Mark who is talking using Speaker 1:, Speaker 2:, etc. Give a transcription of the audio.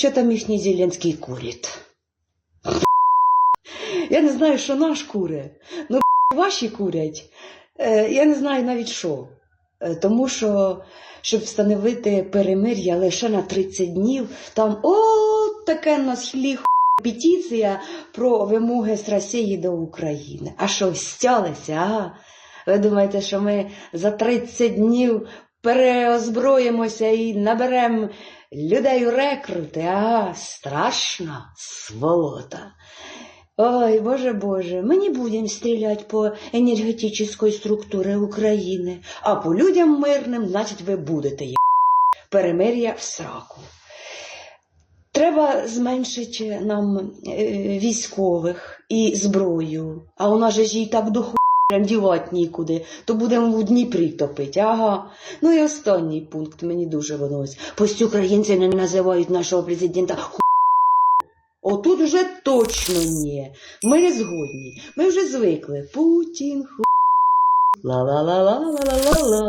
Speaker 1: Що там їхній Зеленський курить? Я не знаю, що наш куре, ну ваші курять. Е, Я не знаю навіть що. Е, Тому що, щоб встановити перемир'я лише на 30 днів, там о, таке на схилі петиція про вимоги з Росії до України. А що, стялися, а? Ви думаєте, що ми за 30 днів переозброїмося і наберемо людей рекрути? Ага, страшно, сволота. Ой, Боже Боже, мы не будем стрелять по енергетичної структури України, а по людям мирним, значить, ви будете є. Перемир'я в сраку. Треба зменшити нам е, військових і зброю, а у нас же ж їй так прям дівати нікуди, то будемо в Дніпрі топити, ага. Ну і останній пункт мені дуже виносить. Пусть українці не називають нашого президента ху. Отут вже точно ні. Ми не згодні. Ми вже звикли. Путін ху. Ла-ла-ла-ла-ла-ла-ла.